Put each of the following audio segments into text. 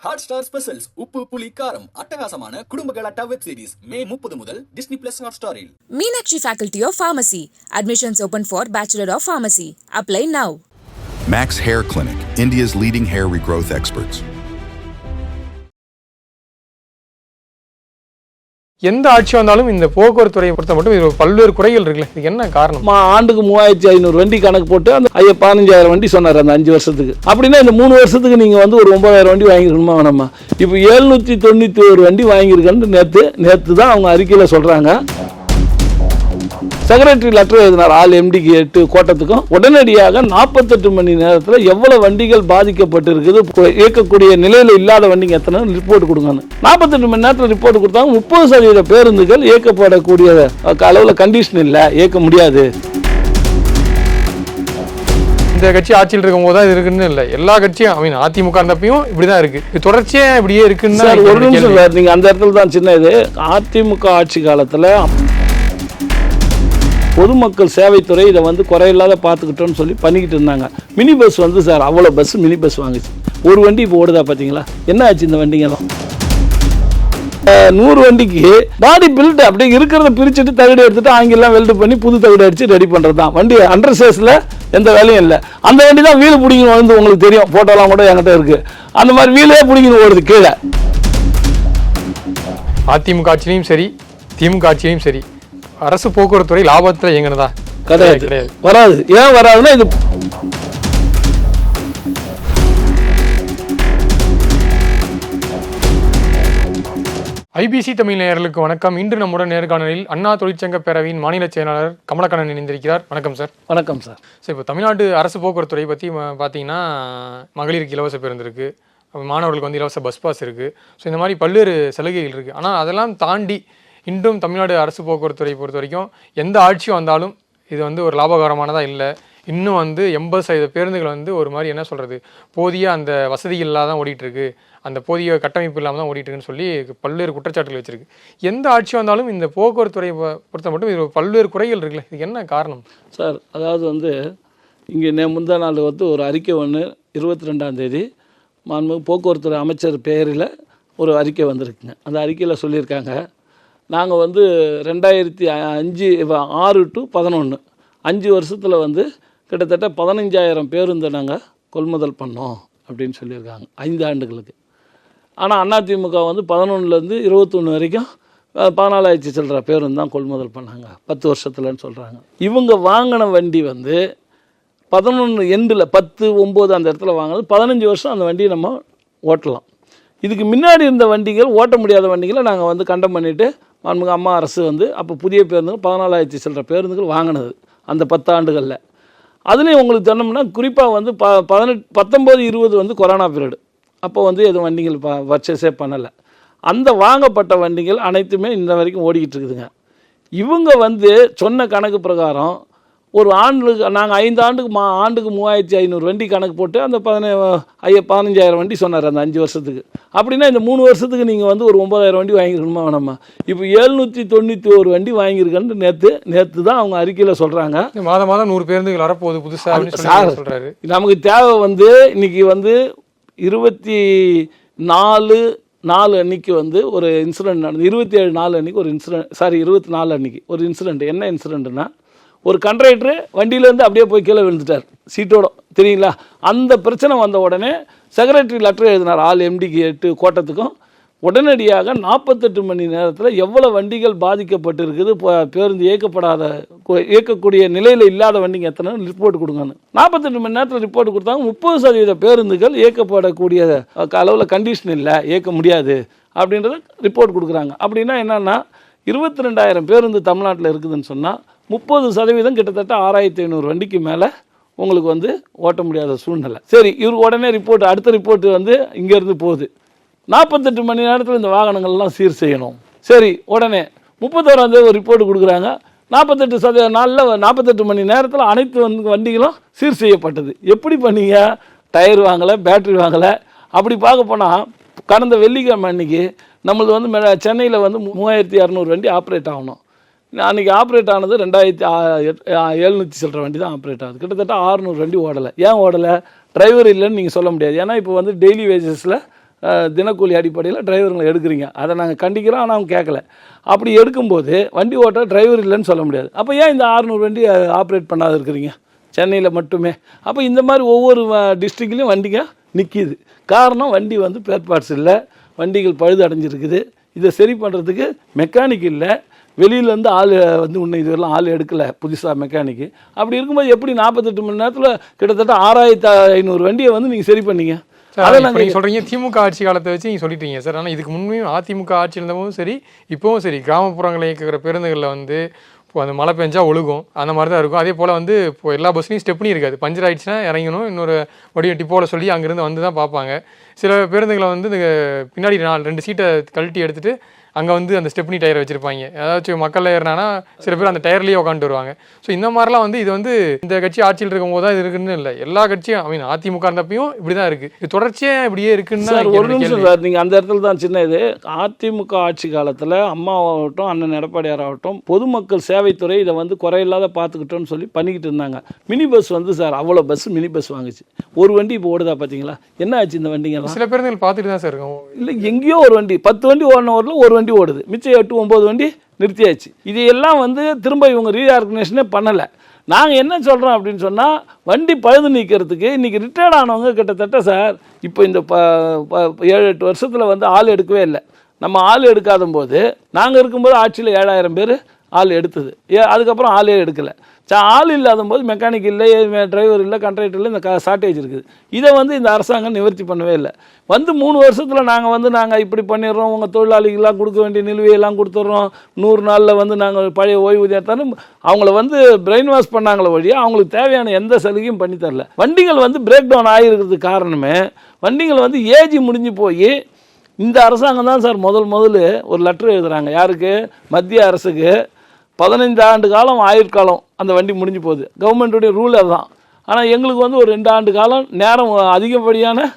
Hot star specials உப்பு புளி காரம் அட்டகாசமான குடும்ப கலாட்டா வெப் சீரிஸ் மே முப்பது முதல் டிஸ்னி பிளஸ் ஹாட் ஸ்டாரில் Meenakshi Faculty of Pharmacy. Admissions open for Bachelor of Pharmacy. Apply now. Max Hair Clinic, India's leading hair regrowth experts. எந்த ஆட்சி வந்தாலும் இந்த போக்குவரத்து துறையை பொறுத்த மட்டும் இது பல்வேறு குறைகள் இருக்குல்ல. இதுக்கு என்ன காரணம்? ஆண்டுக்கு மூவாயிரத்தி ஐநூறு வண்டி கணக்கு போட்டு அந்த ஐயா பதினஞ்சாயிரம் வண்டி சொன்னார் அந்த அஞ்சு வருஷத்துக்கு. அப்படின்னா இந்த மூணு வருஷத்துக்கு நீங்கள் வந்து ஒரு ஒன்பதாயிரம் வண்டி வாங்கிருக்கணுமா வேணாமா? இப்போ எழுநூற்றி தொண்ணூற்றி ஒரு வண்டி வாங்கியிருக்கேன்னு நேற்று நேற்று தான் அவங்க அறிக்கையில் சொல்கிறாங்க செக்ரட்டரி லெட்டர் எழுதினார் ஆல் எம்டிக்கு எட்டு கோட்டத்துக்கும். உடனடியாக நாற்பத்தெட்டு மணி நேரத்தில் எவ்வளவு வண்டிகள் பாதிக்கப்பட்டிருக்குது இப்போ இயக்கக்கூடிய நிலையில் இல்லாத வண்டிங்க எத்தனை? ரிப்போர்ட் கொடுங்கன்னு. நாற்பத்தெட்டு மணி நேரத்தில் ரிப்போர்ட் கொடுத்தாங்க. முப்பது சதவீத பேருந்துகள் இயக்கப்படக்கூடிய அளவில் கண்டிஷன் இல்லை. இயக்க முடியாது. இந்த கட்சி ஆட்சியில் இருக்கும் போது தான் இது இருக்குன்னு இல்லை. எல்லா கட்சியும் ஐ மீன் அதிமுக இருந்தப்பையும் இப்படிதான் இருக்கு. இது தொடர்ச்சியா இப்படியே இருக்குன்னு தான் ஒரு நிமிஷம் நீங்கள் அந்த இடத்துல தான் சின்ன இது அதிமுக ஆட்சி காலத்தில் பொதுமக்கள் சேவைத்துறை இதை வந்து குறையில்லாத பார்த்துக்கிட்டோன்னு சொல்லி பண்ணிக்கிட்டு இருந்தாங்க. மினி பஸ் வந்து சார் அவ்வளோ பஸ் மினி பஸ் வாங்குச்சு. ஒரு வண்டி இப்போ ஓடுதா பார்த்தீங்களா என்ன ஆச்சு இந்த வண்டிங்கெல்லாம்? நூறு வண்டிக்கு பாடி பில்ட் அப்படி இருக்கிறத பிரிச்சுட்டு தகுடு எடுத்துட்டு ஆங்கிலாம் வெல்டு பண்ணி புது தகுடு அடிச்சு ரெடி பண்ணுறது தான் வண்டி அண்டர் சேஸில் எந்த வேலையும் இல்லை. அந்த வண்டி தான் வீல் பிடிக்கணும் வந்து உங்களுக்கு தெரியும். ஃபோட்டோலாம் கூட என்கிட்ட இருக்குது அந்த மாதிரி வீலே பிடிக்கணும் ஓடுது கீழே. அதிமுக ஆட்சியிலையும் சரி திமுக ஆட்சியிலையும் சரி. அரசு போக்குவரத்து துறை லாபத்துல இயங்குனதா? கிடையாது. கிடையாது வராது. ஏன் வராதுன்னா இது ஐபிசி தமிழ் நேயர்களுக்கு வணக்கம். இன்று நம்முடன் நேர்காணலில் அண்ணா தொழிற்சங்க பேரவையின் மாநில செயலாளர் கமலக்கண்ணன் இணைந்திருக்கிறார். வணக்கம் சார். வணக்கம் சார். சார் இப்போ தமிழ்நாடு அரசு போக்குவரத்து துறை பற்றி பார்த்தீங்கன்னா மகளிருக்கு இலவச பேருந்து இருக்குது மாணவர்களுக்கு வந்து இலவச பஸ் பாஸ் இருக்குது ஸோ இந்த மாதிரி பல்வேறு சலுகைகள் இருக்குது ஆனால் அதெல்லாம் தாண்டி இன்றும் தமிழ்நாடு அரசு போக்குவரத்துறை பொறுத்த வரைக்கும் எந்த ஆட்சி வந்தாலும் இது வந்து ஒரு லாபகரமானதாக இல்லை. இன்னும் வந்து எண்பது சதவீத பேருந்துகள் வந்து ஒரு மாதிரி என்ன சொல்கிறது போதிய அந்த வசதி இல்லாத தான் ஓடிட்டு அந்த போதிய கட்டமைப்பு இல்லாமல் தான் ஓடிட்டுருக்குன்னு சொல்லி பல்வேறு குற்றச்சாட்டுகள் வச்சிருக்கு. எந்த ஆட்சி வந்தாலும் இந்த போக்குவரத்துறை பொறுத்த மட்டும் இது பல்வேறு குறைகள் இருக்குல்ல. இதுக்கு என்ன காரணம்? சார் அதாவது வந்து இங்கே நே முந்தா நாள் வந்து ஒரு அறிக்கை ஒன்று இருபத்தி ரெண்டாம் தேதி மாண்புமிகு போக்குவரத்துறை அமைச்சர் பேரில் ஒரு அறிக்கை வந்திருக்குங்க. அந்த அறிக்கையில் சொல்லியிருக்காங்க. நாங்கள் வந்து ரெண்டாயிரத்தி அஞ்சு ஆறு டு பதினொன்று அஞ்சு வருஷத்தில் வந்து கிட்டத்தட்ட பதினஞ்சாயிரம் பேருந்து நாங்கள் கொள்முதல் பண்ணோம் அப்படின்னு சொல்லியிருக்காங்க. ஐந்து ஆண்டுகளுக்கு. ஆனால் அதிமுக வந்து பதினொன்றுலேருந்து இருபத்தொன்று வரைக்கும் பதினாலாயிரத்தி சில்லற பேருந்து தான் கொள்முதல் பண்ணாங்க. பத்து வருஷத்துலன்னு சொல்கிறாங்க இவங்க வாங்கின வண்டி வந்து பதினொன்று எண்டில் பத்து ஒம்பது அந்த இடத்துல வாங்கினது பதினஞ்சு வருஷம் அந்த வண்டியை நம்ம ஓட்டலாம். இதுக்கு முன்னாடி இருந்த வண்டிகள் ஓட்ட முடியாத வண்டிகளை நாங்கள் வந்து கண்டம் பண்ணிவிட்டு மாண்புமிகு அம்மா அரசு வந்து அப்போ புதிய பேருந்துகள் பதினாலாயிரத்தி சில்லற பேருந்துகள் வாங்கினது அந்த பத்தாண்டுகளில் அதுலேயும் உங்களுக்கு சொன்னோம்னா குறிப்பாக வந்து ப பதினெட்டு பத்தொம்போது இருபது வந்து கொரோனா பீரியடு. அப்போ வந்து எதுவும் வண்டிகள் ப பர்ச்சேஸே பண்ணலை. அந்த வாங்கப்பட்ட வண்டிகள் அனைத்துமே இந்த வரைக்கும் ஓடிக்கிட்டு இருக்குதுங்க. இவங்க வந்து சொன்ன கணக்கு பிரகாரம் ஒரு ஆண்டுக்கு நாங்கள் ஐந்து ஆண்டுக்கு மா ஆண்டுக்கு மூவாயிரத்தி ஐநூறு வண்டி கணக்கு போட்டு அந்த பதின ஐயா பதினஞ்சாயிரம் வண்டி சொன்னார் அந்த அஞ்சு வருஷத்துக்கு. அப்படின்னா இந்த மூணு வருஷத்துக்கு நீங்கள் வந்து ஒரு ஒம்பதாயிரம் வண்டி வாங்கிருக்கணுமா வேணாமா? இப்போ எழுநூற்றி தொண்ணூற்றி ஒரு வண்டி வாங்கியிருக்கேன்னு நேற்று நேற்று தான் அவங்க அறிக்கையில் சொல்கிறாங்க மாதம் மாதம் நூறு பேருந்துகள் வரப்போகுது புதுசா அப்படின்னு சார் சொல்லி சொல்றாரு. நமக்கு தேவை வந்து இன்னைக்கு வந்து இருபத்தி நாலு நாலு அன்னைக்கு வந்து ஒரு இன்சிடென்ட் நடந்து இருபத்தி ஏழு நாலு அன்னைக்கு ஒரு இன்சிடென்ட் சாரி இருபத்தி நாலு அன்னைக்கு ஒரு இன்சிடென்ட் என்ன இன்சிடென்ட்னா ஒரு கண்ட்ரைக்டரு வண்டியிலேருந்து அப்படியே போய் கீழே விழுந்துட்டார். சீட்டோட தெரியுங்களா? அந்த பிரச்சனை வந்த உடனே செக்ரட்டரி லெட்டர் எழுதினார். ஆள் எம்டிக்கு எட்டு கோட்டத்துக்கும். உடனடியாக நாற்பத்தெட்டு மணி நேரத்தில் எவ்வளோ வண்டிகள் பாதிக்கப்பட்டிருக்குது இப்போ பேருந்து இயக்கப்படாத இயக்கக்கூடிய நிலையில் இல்லாத வண்டிங்க எத்தனை? ரிப்போர்ட் கொடுங்கன்னு. நாற்பத்தெட்டு மணி நேரத்தில் ரிப்போர்ட் கொடுத்தாங்க. முப்பது சதவீத பேருந்துகள் இயக்கப்படக்கூடிய அளவில் கண்டிஷன் இல்லை. இயக்க முடியாது அப்படின்றத ரிப்போர்ட் கொடுக்குறாங்க. அப்படின்னா என்னென்னா இருபத்தி ரெண்டாயிரம் பேருந்து தமிழ்நாட்டில் இருக்குதுன்னு சொன்னால் முப்பது சதவீதம் கிட்டத்தட்ட ஆறாயிரத்தி ஐநூறு வண்டிக்கு மேலே உங்களுக்கு வந்து ஓட்ட முடியாத சூழ்நிலை. சரி இவர் உடனே ரிப்போர்ட் அடுத்த ரிப்போர்ட் வந்து இங்கேருந்து போகுது. நாற்பத்தெட்டு மணி நேரத்தில் இந்த வாகனங்கள்லாம் சீர் செய்யணும். சரி உடனே முப்பத்தோராந்தேதி ஒரு ரிப்போர்ட் கொடுக்குறாங்க. நாற்பத்தெட்டு சதவீத நாளில் நாற்பத்தெட்டு மணி நேரத்தில் அனைத்து வந்து வண்டிகளும் சீர் செய்யப்பட்டது. எப்படி பண்ணீங்க? டயர் வாங்கலை பேட்டரி வாங்கலை. அப்படி பார்க்க போனால் கடந்த வெள்ளிக்கிழமை அன்னைக்கு நம்மளது வந்து மெ- சென்னையில் வந்து மூவாயிரத்தி இரநூறு வண்டி ஆப்ரேட் ஆகணும். அன்றைக்கி ஆப்ரேட் ஆனது ரெண்டாயிரத்தி எழுநூற்றி சில்லற வண்டி தான் ஆப்ரேட் ஆகுது. கிட்டத்தட்ட ஆறுநூறு வண்டி ஓடலை. ஏன் ஓடலை? டிரைவர் இல்லைன்னு நீங்கள் சொல்ல முடியாது. ஏன்னா இப்போ வந்து டெய்லி வேஜஸில் தினக்கூலி அடிப்படையில் டிரைவருங்களை எடுக்கிறீங்க. அதை நாங்கள் கண்டிக்கிறோம் ஆனால் அவங்க கேட்கல. அப்படி எடுக்கும்போது வண்டி ஓட்ட டிரைவர் இல்லைன்னு சொல்ல முடியாது. அப்போ ஏன் இந்த 600 வண்டி ஆப்ரேட் பண்ணாத இருக்கிறீங்க? சென்னையில் மட்டுமே. அப்போ இந்த மாதிரி ஒவ்வொரு டிஸ்ட்ரிக்ட்லேயும் வண்டிங்க நிற்கிது காரணம் வண்டி வந்து பேர் பார்ட்ஸ் இல்லை. வண்டிகள் பழுது அடைஞ்சிருக்குது. இதை சரி பண்ணுறதுக்கு மெக்கானிக் இல்லை. வெளியிலேருந்து ஆள் வந்து இன்னும் இதுவரெல்லாம் ஆள் எடுக்கலை புதுசாக மெக்கானிக்கு. அப்படி இருக்கும்போது எப்படி நாற்பத்தெட்டு மணி நேரத்தில் கிட்டத்தட்ட ஆறாயிரத்தி ஐநூறு வண்டியை வந்து நீங்கள் சரி பண்ணீங்க? நாங்கள் சொல்கிறீங்க திமுக ஆட்சி காலத்தை வச்சு நீங்கள் சொல்லிட்டீங்க சார். ஆனால் இதுக்கு முன்னையும் அதிமுக ஆட்சி இருந்தபோதும் சரி இப்போவும் சரி கிராமப்புறங்களில் இயக்குகிற பேருந்துகளில் வந்து இப்போ அந்த மழை பெஞ்சா ஒழுகும். அந்த மாதிரி தான் இருக்கும். அதே போல் வந்து இப்போ எல்லா பஸ்லையும் ஸ்டெப்னி இருக்காது. பஞ்சர் ஆயிடுச்சுன்னா இறங்கணும். இன்னொரு வடிவ டிப்போவில் சொல்லி அங்கேருந்து வந்து தான் பார்ப்பாங்க. சில பேருந்துகளை வந்து பின்னாடி நாலு ரெண்டு சீட்டை கழட்டி எடுத்துட்டு அங்கே வந்து அந்த ஸ்டெப்னி டயர் வச்சிருப்பாங்க. ஏதாச்சும் மக்கள் ஏறினானா சில பேர் அந்த டயர்லேயே உட்காந்துட்டு வருவாங்க. ஸோ இந்த மாதிரிலாம் வந்து இது வந்து இந்த கட்சி ஆட்சியில் இருக்கும்போது தான் இது இருக்குன்னு இல்லை. எல்லா கட்சியும் ஐ மீன் அதிமுக இருந்தப்பையும் இப்படி தான் இருக்குது இது தொடர்ச்சியாக இப்படியே இருக்குன்னு ஒரு நிமிஷம். சார் நீங்கள் அந்த இடத்துல தான் சின்ன இது. அதிமுக ஆட்சி காலத்தில் அம்மாவாகட்டும் அண்ணன் எடப்பாடியார் ஆகட்டும் பொதுமக்கள் சேவைத்துறை இதை வந்து குறையில்லாத பார்த்துக்கிட்டோன்னு சொல்லி பண்ணிக்கிட்டு இருந்தாங்க. மினி பஸ் வந்து சார் அவ்வளோ பஸ் மினி பஸ் வாங்குச்சு. ஒரு வண்டி இப்போ ஓடுதா பார்த்தீங்களா என்ன ஆச்சு இந்த வண்டிங்கெல்லாம்? சில பேருந்துகள் பார்த்துட்டு தான் சார் இருக்கும். இல்லை எங்கேயோ ஒரு வண்டி பத்து வண்டி ஓடின ஊரில் ஒரு வண்டி ஓடுது. மிச்சம் எட்டு ஒம்பது வண்டி நிறுத்தியாச்சு. இது எல்லாம் வந்து திரும்ப இவங்க ரீஆர்கனைசேஷனே பண்ணலை. நாங்கள் என்ன சொல்கிறோம் அப்படின்னு சொன்னால் வண்டி பழுது நீக்கிறதுக்கு இன்றைக்கி ரிட்டையர்ட் ஆனவங்க கிட்டத்தட்ட சார் இப்போ இந்த ப ப- ஏழு எட்டு வருஷத்தில் வந்து ஆள் எடுக்கவே இல்லை. நம்ம ஆள் எடுக்காத போது நாங்கள் இருக்கும்போது ஆட்சியில் ஏழாயிரம் பேர் ஆள் எடுத்தது. ஏ அதுக்கப்புறம் ஆளே எடுக்கலை. ஆள் இல்லாத போது மெக்கானிக் இல்லை டிரைவர் இல்லை கண்ட்ராக்டர் இல்லை இந்த ஷார்ட்டேஜ் இருக்குது. இதை வந்து இந்த அரசாங்கம் நிவர்த்தி பண்ணவே இல்லை. வந்து மூணு வருஷத்தில் நாங்கள் வந்து நாங்கள் இப்படி பண்ணிடுறோம் உங்கள் தொழிலாளிகள்லாம் கொடுக்க வேண்டிய நிலுவையெல்லாம் கொடுத்துட்றோம். நூறு நாளில் வந்து நாங்கள் பழைய ஓய்வூதியத்தாலும் அவங்கள வந்து பிரெயின் வாஷ் பண்ணாங்களே வழியா அவங்களுக்கு தேவையான எந்த சலுகையும் பண்ணி தரல. வண்டிகள் வந்து பிரேக் டவுன் ஆகிருக்கிறதுக்கு காரணமே வண்டிகள் வந்து ஏஜ் முடிஞ்சு போய் இந்த அரசாங்கம் தான் சார் முதல் முதல்ல ஒரு லெட்டர் எழுதுகிறாங்க யாருக்கு? மத்திய அரசுக்கு. பதினைந்து ஆண்டு காலம் ஆயுட்காலம் அந்த வண்டி முடிஞ்சு போகுது. கவர்மெண்ட்டுடைய ரூல் அதுதான். ஆனால் எங்களுக்கு வந்து ஒரு ரெண்டு ஆண்டு காலம் நேரம் அதிகப்படியான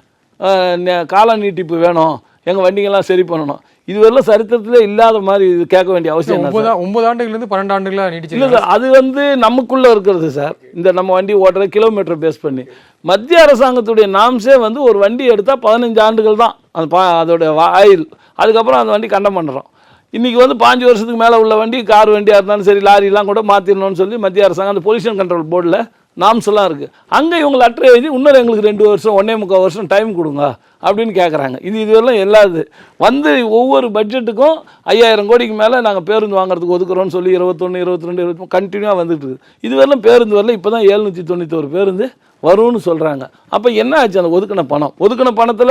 கால நீட்டிப்பு வேணும். எங்கள் வண்டிங்கெல்லாம் சரி பண்ணணும். இதுவரையிலும் சரித்திரத்திலே இல்லாத மாதிரி இது கேட்க வேண்டிய அவசியம் ஒன்பது ஒன்பது ஆண்டுகள்லேருந்து பன்னெண்டு ஆண்டுகளாக இல்லை நீடிச்சிருக்காங்க சார் அது வந்து நமக்குள்ளே இருக்கிறது சார். இந்த நம்ம வண்டி ஓட்டுற கிலோமீட்டர் பேஸ் பண்ணி. மத்திய அரசாங்கத்துடைய நாம்ஸே வந்து ஒரு வண்டி எடுத்தால் பதினஞ்சு ஆண்டுகள் தான். அந்த பா அதோட ஆயில் அதுக்கப்புறம் அந்த வண்டி கண்டம் பண்ணுறோம் இன்றைக்கி வந்து பாஞ்சு வருஷத்துக்கு மேலே உள்ள வண்டி கார் வண்டியாக இருந்தாலும் சரி லாரிலாம் கூட மாற்றிடணும்னு சொல்லி மத்திய அரசாங்கம் அந்த பொல்யூஷன் கண்ட்ரோல் போர்டில் நாம்ஸ்லாம் இருக்குது அங்கே இவங்க லெட்டர் எழுதி இன்னொரு எங்களுக்கு ரெண்டு வருஷம் ஒன்றே முக்கால் வருஷம் டைம் கொடுங்க. அப்படின்னு கேட்குறாங்க இது இதுவெல்லாம் எல்லாது. வந்து ஒவ்வொரு பட்ஜெட்டுக்கும் ஐயாயிரம் கோடிக்கு மேலே நாங்கள் பேருந்து வாங்குறதுக்கு ஒதுக்குறோம்னு சொல்லி இருபத்தொன்று இருபத்தி ரெண்டு இருபத்தி கண்டினியூவாக வந்துட்டு இருக்குது இதுவரெல்லாம் பேருந்து வரல இப்போ தான் ஏழ்நூற்றி தொண்ணூத்தோரு பேருந்து வரும்னு சொல்கிறாங்க அப்போ என்ன ஆச்சு அந்த ஒதுக்கின பணம்? ஒதுக்கின பணத்தில்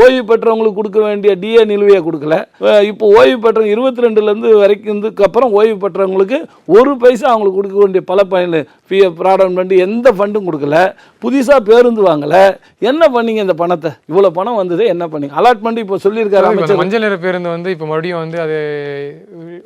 ஓய்வு பெற்றவங்களுக்கு கொடுக்க வேண்டிய டிஏ நிலுவையை கொடுக்கல. இப்போ ஓய்வு பெற்றவங்க இருபத்தி ரெண்டுலேருந்து வரைக்கும் அப்புறம் ஓய்வு பெற்றவங்களுக்கு ஒரு பைசா அவங்களுக்கு கொடுக்க வேண்டிய பல பயன் பிஎஃப் ப்ராடக்ட் ஃபண்டு எந்த ஃபண்டும் கொடுக்கல. புதுசாக பேருந்து வாங்கலை. என்ன பண்ணீங்க இந்த பணத்தை? இவ்வளோ பணம் வந்தது என்ன பண்ணீங்க அலாட்மெண்ட் இப்போ சொல்லியிருக்காரு அமைச்சர். மஞ்சள் நிற பேருந்து வந்து இப்போ மறுபடியும் வந்து அது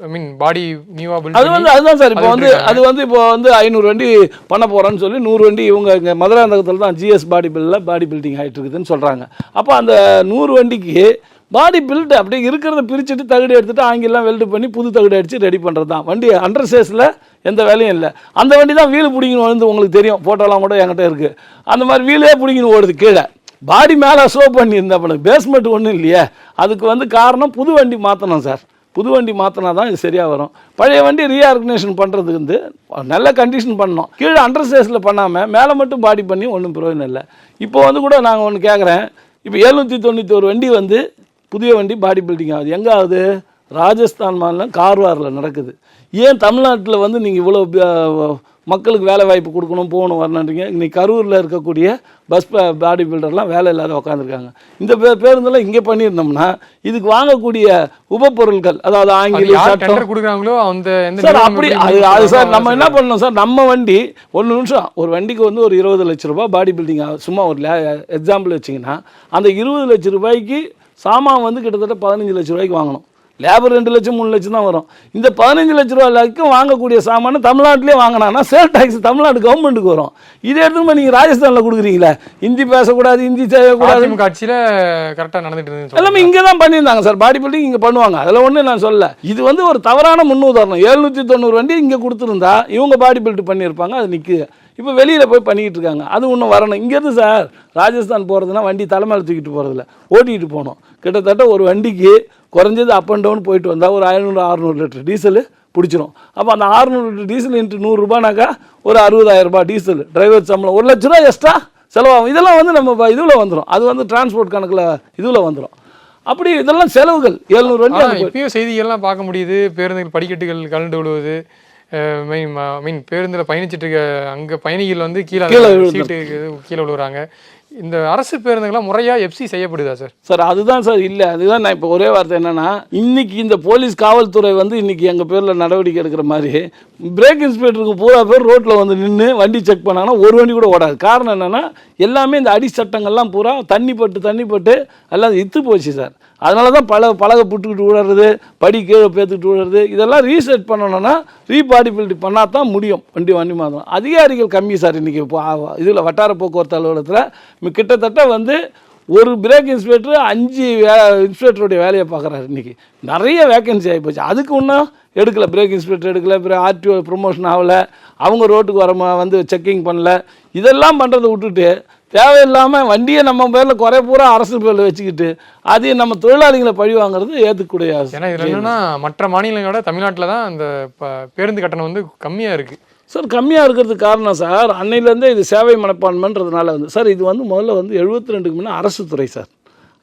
ஐ மீன் பாடி நியூவா அது வந்து அதுதான் சார் இப்போ வந்து. அது வந்து இப்போ வந்து ஐநூறு வண்டி பண்ண போகிறோன்னு சொல்லி நூறு வண்டி இவங்க இங்கே மதுராந்தகத்தில் தான் ஜிஎஸ் பாடி பில்லில் பாடி பில்டிங் ஆகிட்டு இருக்குதுன்னு சொல்கிறாங்க அப்போ அந்த நூறு வண்டிக்கு பாடி பில்ட் அப்படியே இருக்கிறத பிரிச்சுட்டு தகுடு எடுத்துட்டு ஆங்கிலாம் வெல்டு பண்ணி புது தகுடு அடித்து ரெடி பண்ணுறது தான் வண்டி அண்டர் சேஸில் எந்த வேலையும் இல்லை. அந்த வண்டி தான் வீல் பிடிங்கன்னு வந்து உங்களுக்கு தெரியும். ஃபோட்டோலாம் கூட என்கிட்ட இருக்குது அந்த மாதிரி வீலே பிடிங்கன்னு ஓடுது கீழே. பாடி மேலே ஸ்லோ பண்ணியிருந்தேன் பேஸ்மெண்ட் ஒன்றும் இல்லையே. அதுக்கு வந்து காரணம் புது வண்டி மாற்றணும் சார். புது வண்டி மாற்றினா தான் இது சரியாக வரும். பழைய வண்டி ரீஆர்கனைசேஷன் பண்ணுறதுக்கு வந்து நல்ல கண்டிஷன் பண்ணணும். கீழே அண்டர் பண்ணாமல் மேலே மட்டும் பாடி பண்ணி ஒன்றும் பிரயோஜனம் இல்லை. இப்போ வந்து கூட நாங்கள் ஒன்று கேட்குறேன் இப்போ எழுநூற்றி தொண்ணூற்றி ஒரு வண்டி வந்து புதிய வண்டி பாடி பில்டிங் ஆகுது. எங்கே ஆகுது? ராஜஸ்தான் மாநிலம் கார்வாரில் நடக்குது. ஏன் தமிழ்நாட்டில் வந்து நீங்கள் இவ்வளோ மக்களுக்கு வேலை வாய்ப்பு கொடுக்கணும் போகணும் வரணுன்றீங்க இன்னைக்கு கரூரில் இருக்கக்கூடிய பஸ் பாடி பில்டர்லாம் வேலை இல்லாத உட்காந்துருக்காங்க இந்த பே பேருந்தெல்லாம் இங்கே பண்ணியிருந்தோம்னா இதுக்கு வாங்கக்கூடிய உபப்பொருட்கள் அதாவது அது ஆங்கிலம் சட்டம். கொடுக்குறாங்களோ அந்த சார் அப்படி அது அது சார் நம்ம என்ன பண்ணணும் சார் நம்ம வண்டி ஒரு நிமிஷம் ஒரு வண்டிக்கு வந்து ஒரு இருபது லட்ச ரூபாய் பாடி பில்டிங் சும்மா ஒரு எக்ஸாம்பிள் வச்சிங்கன்னா அந்த இருபது லட்ச ரூபாய்க்கு சாமான் வந்து கிட்டத்தட்ட பதினஞ்சு லட்ச ரூபாய்க்கு வாங்கணும். லேபர் ரெண்டு லட்சம் மூணு லட்சம் தான் வரும். இந்த பதினஞ்சு லட்ச ரூபா வரைக்கும் வாங்கக்கூடிய சாமான் தமிழ்நாட்டிலே வாங்கினான்னா சேல் டாக்ஸ் தமிழ்நாடு கவர்மெண்ட்டுக்கு வரும். இதே எடுத்துன்னு போய் நீங்கள் ராஜஸ்தானில் கொடுக்குறீங்களே? ஹிந்தி பேசக்கூடாது ஹிந்தி செய்யக்கூடாது. அதிமுக ஆட்சியில கரெக்டா நடந்துட்டு எல்லாமே இங்கே தான் பண்ணியிருந்தாங்க சார். பாடி பில்டிங் இங்கே பண்ணுவாங்க. அதில் ஒன்றும் நான் சொல்ல இது வந்து ஒரு தவறான முன்னுதாரணம். எழுநூற்றி தொண்ணூறு வண்டி இங்கே கொடுத்துருந்தா இவங்க பாடி பில்ட் பண்ணியிருப்பாங்க அது நிற்குது இப்போ வெளியில் போய் பண்ணிக்கிட்டு இருக்காங்க. அது இன்னும் வரணும். இங்கேருந்து சார் ராஜஸ்தான் போகிறதுனா வண்டி தலைமையில் தூக்கிட்டு போகிறதில்ல ஓட்டிகிட்டு போகணும். கிட்டத்தட்ட ஒரு வண்டிக்கு குறைஞ்சது அப் அண்ட் டவுன் போயிட்டு வந்தால் ஒரு ஐநூறு அறுநூறு லிட்டர் டீசல் பிடிச்சிரும். அப்போ அந்த அறுநூறு லிட்டர் டீசல் இன்ட்டு நூறுரூபானாக்கா ஒரு அறுபதாயிரம் ரூபாய் டீசல் டிரைவர் சம்பளம். ஒரு லட்ச ரூபா எக்ஸ்ட்ரா செலவாகும். இதெல்லாம் வந்து நம்ம இதில் வந்துடும் அது வந்து டிரான்ஸ்போர்ட் கணக்கில் இதில் வந்துடும் அப்படி இதெல்லாம் செலவுகள். எழுநூறு வண்டி இப்பயும் செய்திகள்லாம் பார்க்க முடியுது. பேருந்துகள் படிக்கட்டுகள் கலண்டு விழுவுது மெயின் மீன் பேருந்தில் பயணிச்சிட்டு இருக்க அங்க பயணிகள் வந்து கீழே. சீட்டு கீழே விழுவுறாங்க. இந்த அரசு பேருந்துகள்லாம் முறையா எஃப்சி செய்யப்படுதா சார்? சார் அதுதான் சார் இல்லை அதுதான் நான் இப்போ ஒரே வார்த்தை என்னன்னா இன்னைக்கு இந்த போலீஸ் காவல்துறை வந்து இன்னைக்கு எங்கள் பேரில் நடவடிக்கை எடுக்கிற மாதிரி பிரேக் இன்ஸ்பெக்டருக்கு பூரா பேர் ரோட்டில் வந்து நின்று வண்டி செக் பண்ணாங்கன்னா ஒரு வண்டி கூட ஓடாது. காரணம் என்னன்னா எல்லாமே இந்த அடி சட்டங்கள்லாம் பூரா தண்ணி பட்டு தண்ணி பட்டு எல்லாம் இத்து போச்சு சார். அதனால தான் பல பலகை புட்டுக்கிட்டு விடுறது படி கீழே பேத்துக்கிட்டு விடுறது இதெல்லாம் ரீசெட் பண்ணணும்னா ரீபாடிபிலிட்டி பண்ணால் தான் முடியும். வண்டி வண்டி மாதம் அதிகாரிகள் கம்மி சார் இன்றைக்கி இதில் வட்டார போக்குவரத்து அலுவலகத்தில் கிட்டத்தட்ட வந்து ஒரு பிரேக் இன்ஸ்பெக்டர் அஞ்சு வே இன்ஸ்பெக்டருடைய வேலையை பார்க்குறாரு இன்றைக்கி நிறைய வேகன்சி ஆகி போச்சு. அதுக்கு ஒன்றும் எடுக்கல. பிரேக் இன்ஸ்பெக்டர் எடுக்கல. அப்புறம் ஆர்டிஓ ப்ரொமோஷன் ஆகலை. அவங்க ரோட்டுக்கு வர வந்து செக்கிங் பண்ணல. இதெல்லாம் பண்ணுறதை விட்டுட்டு தேவையில்லாமல் வண்டியை நம்ம பேரில் குறை பூரா அரசு பேரில் வச்சுக்கிட்டு அதையும் நம்ம தொழிலாளிகளை பழி வாங்குறது ஏற்றுக்கூடிய ஏன்னா இதுல என்னன்னா மற்ற மாநிலங்களோட தமிழ்நாட்டில் தான் அந்த பேருந்து கட்டணம் வந்து கம்மியா இருக்கு. சார் கம்மியாக இருக்கிறதுக்கு காரணம் சார் அன்னையிலேருந்தே இது சேவை மனப்பான்மைன்றதுனால வந்து சார் இது வந்து முதல்ல வந்து எழுபத்தி ரெண்டுக்கு முன்னே அரசு துறை சார்.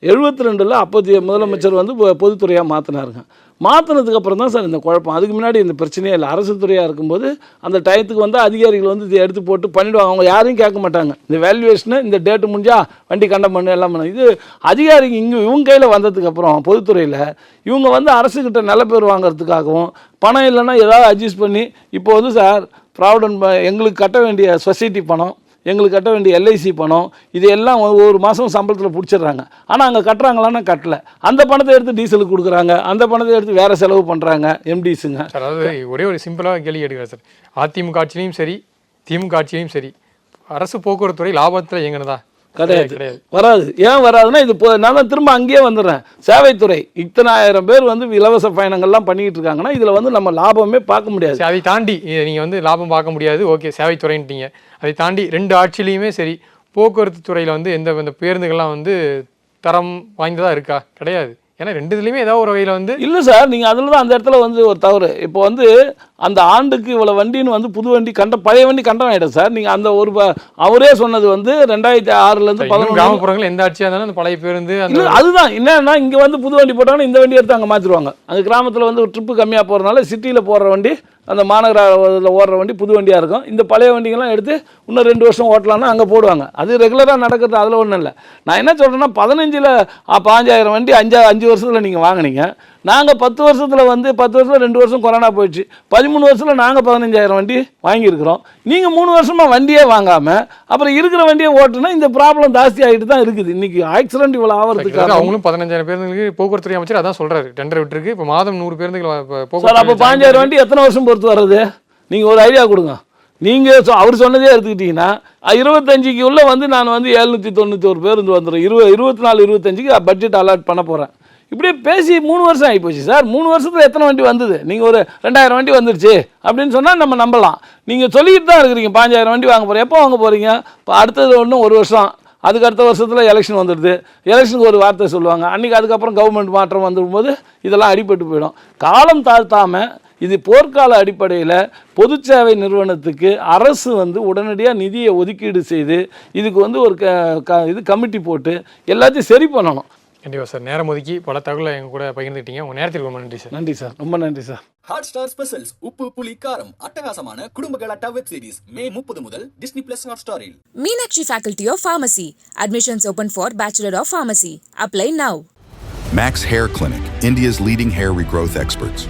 எழுபத்தி ரெண்டில் அப்போதைய முதலமைச்சர் வந்து பொதுத்துறையாக மாற்றினாருங்க மாற்றினதுக்கு அப்புறம் தான் சார் இந்த குழப்பம். அதுக்கு முன்னாடி இந்த பிரச்சனையே இல்லை. அரசு துறையாக இருக்கும்போது அந்த டயத்துக்கு வந்து அதிகாரிகள் வந்து இதை எடுத்து போட்டு பண்ணிவிடுவாங்க அவங்க யாரையும் கேட்க மாட்டாங்க. இந்த வேல்யூவேஷனு இந்த டேட்டு முடிஞ்சால் வண்டி கண்டம் பண்ணு எல்லாம் பண்ணு. இது அதிகாரிங்க இங்கே இவங்க கையில் வந்ததுக்கப்புறம் பொதுத்துறையில் இவங்க வந்து அரசுக்கிட்ட நல்ல பேர் வாங்குறதுக்காகவும் பணம் இல்லைன்னா ஏதாவது அட்ஜஸ்ட் பண்ணி இப்போ வந்து சார் ப்ராவிடன் எங்களுக்கு கட்ட வேண்டிய சொசைட்டி பணம் எங்களுக்கு கட்ட வேண்டிய எல்ஐசி பணம் இது எல்லாம் ஒரு- ஒரு மாதம் சம்பளத்தில் பிடிச்சிடுறாங்க. ஆனால் அங்கே கட்டுறாங்களான்னா கட்டல. அந்த பணத்தை எடுத்து டீசலுக்கு கொடுக்குறாங்க. அந்த பணத்தை எடுத்து வேறு செலவு பண்ணுறாங்க எம்டிஸுங்க சார் அதாவது ஒரே ஒரு சிம்பிளாக கேள்வி கேட்குறேன் சார். அதிமுக ஆட்சியிலையும் சரி திமுக ஆட்சியிலையும் சரி அரசு போக்குவரத்து துறை லாபத்தில் இயங்குனதா? கிடையாது. வராது. ஏன் வராதுன்னா இது நான் தான் திரும்ப அங்கேயே வந்துடுறேன். சேவைத்துறை இத்தனாயிரம் பேர் வந்து இலவச பயணங்கள்லாம் பண்ணிக்கிட்டு இருக்காங்கன்னா இதில் வந்து நம்ம லாபமே பார்க்க முடியாது. அதை தாண்டி இ- நீங்க வந்து லாபம் பார்க்க முடியாது. ஓகே சேவைத்துறைன்ட்டீங்க. அதை தாண்டி ரெண்டு ஆட்சியிலையுமே சரி போக்குவரத்து துறையில் வந்து எந்த இந்த பேருந்துகள்லாம் வந்து தரம் வாய்ந்ததாக இருக்கா? கிடையாது. ஏன்னா ரெண்டு இதுலையுமே ஏதாவது ஒரு வகையில வந்து இல்லை சார் நீங்கள் அதில் தான் அந்த இடத்துல வந்து ஒரு தவறு. இப்போ வந்து அந்த ஆண்டுக்கு இவ்வளோ வண்டின்னு வந்து புது வண்டி கண்ட பழைய வண்டி கண்டம் ஆகிடும் சார். நீங்கள் அந்த ஒரு அவரே சொன்னது வந்து ரெண்டாயிரத்தி ஆறுலேருந்து பதினொன்று கிராமப்புறங்கள் எந்த ஆட்சியா இருந்தாலும் அந்த பழைய பேருந்து இல்லை அதுதான். என்னன்னா இங்கே வந்து புது வண்டி போட்டாங்கன்னா இந்த வண்டி எடுத்து அங்கே மாற்றிடுவாங்க அந்த கிராமத்தில் வந்து ட்ரிப்பு கம்மியாக போகிறதுனால சிட்டியில் போடுற வண்டி அந்த மாநகரில் ஓடுற வண்டி புது வண்டியாக இருக்கும். இந்த பழைய வண்டிங்கெல்லாம் எடுத்து இன்னும் ரெண்டு வருஷம் ஓட்டலாம்னா அங்கே போடுவாங்க. அது ரெகுலராக நடக்கிறது அதில் ஒன்றும் இல்லை. நான் என்ன சொல்கிறேன்னா பதினஞ்சில் பாஞ்சாயிரம் வண்டி அஞ்சா அஞ்சு வருஷத்தில் நீங்கள் வாங்குனீங்க. நாங்கள் பத்து வருஷத்தில் வந்து பத்து வருஷத்தில் ரெண்டு வருஷம் கொரோனா போயிடுச்சு. பதிமூணு வருஷத்தில் நாங்கள் பதினஞ்சாயிரம் வண்டி வாங்கியிருக்கிறோம். நீங்கள் மூணு வருஷமாக வண்டியே வாங்காமல் அப்புறம் இருக்கிற வண்டியை ஓட்டுனா இந்த ப்ராப்ளம் ஜாஸ்தி ஆகிட்டு தான் இருக்குது. இன்றைக்கி ஆக்சிடென்ட் இவ்வளோ ஆகிறதுக்கு கிட்டத்தட்ட காரணம். அவங்களும் பதினஞ்சாயிரம் பேருந்துகளுக்கு போக்குவரத்து அமைச்சர் அதான் சொல்றாரு. டெண்டர் விட்டுருக்கு. இப்போ மாதம் நூறு பேருந்துகள் வ- ப- சார் அப்போ துறை பாஞ்சாயிரம் வண்டி எத்தனை வருஷம் பொறுத்து வர்றது? நீங்கள் ஒரு ஐடியா கொடுங்க. நீங்கள் சொ அவர் சொன்னதே எடுத்துக்கிட்டிங்கன்னா இருபத்தஞ்சுக்கு உள்ள வந்து நான் வந்து எழுநூற்றி தொண்ணூற்றி ஒரு பேருந்து வந்துடும் இருபது இருபத்தி நாலு இருபத்தஞ்சுக்கு பட்ஜெட் அலாட் பண்ண போகிறேன் இப்படியே பேசி மூணு வருஷம் ஆகிப்போச்சு சார். மூணு வருஷத்தில் எத்தனை வண்டி வந்தது? நீங்கள் ஒரு ரெண்டாயிரம் வண்டி வந்துருச்சு அப்படின்னு சொன்னால் நம்ம நம்பலாம். நீங்கள் சொல்லிட்டு தான் இருக்கிறீங்க பாஞ்சாயிரம் வண்டி வாங்க போகிறோம் எப்போ வாங்க போகிறீங்க இப்போ அடுத்தது ஒன்றும் ஒரு வருஷம். அதுக்கு அடுத்த வருஷத்தில் எலெக்ஷன் வந்துடுது. எலெக்ஷனுக்கு ஒரு வார்த்தை சொல்லுவாங்க. அன்றைக்கி அதுக்கப்புறம் கவர்மெண்ட் மாற்றம் வந்துடும்போது இதெல்லாம் அடிபட்டு போயிடும். காலம் தாழ்த்தாமல் இது போர்க்கால அடிப்படையில் பொது சேவை நிறுவனத்துக்கு அரசு வந்து உடனடியாக நிதியை ஒதுக்கீடு செய்து இதுக்கு வந்து ஒரு க க- இது கமிட்டி போட்டு எல்லாத்தையும் சரி பண்ணணும். கண்டிப்பா சார் நேரம் ஒதுக்கி பல தகவலை எங்க கூட பகிர்ந்துட்டீங்க உங்க நேரத்திற்கு ரொம்ப நன்றி சார் நன்றி சார் ரொம்ப நன்றி சார் ஹாட் ஸ்டார் ஸ்பெஷல்ஸ் உப்பு புளி காரம் அட்டகாசமான குடும்ப கலாட்டா வெப் சீரிஸ் மே முப்பது முதல் டிஸ்னி பிளஸ் ஹாட் ஸ்டாரில் Meenakshi Faculty of Pharmacy. Admissions open for Bachelor of Pharmacy. Apply now. Max Hair Clinic, India's leading hair regrowth experts.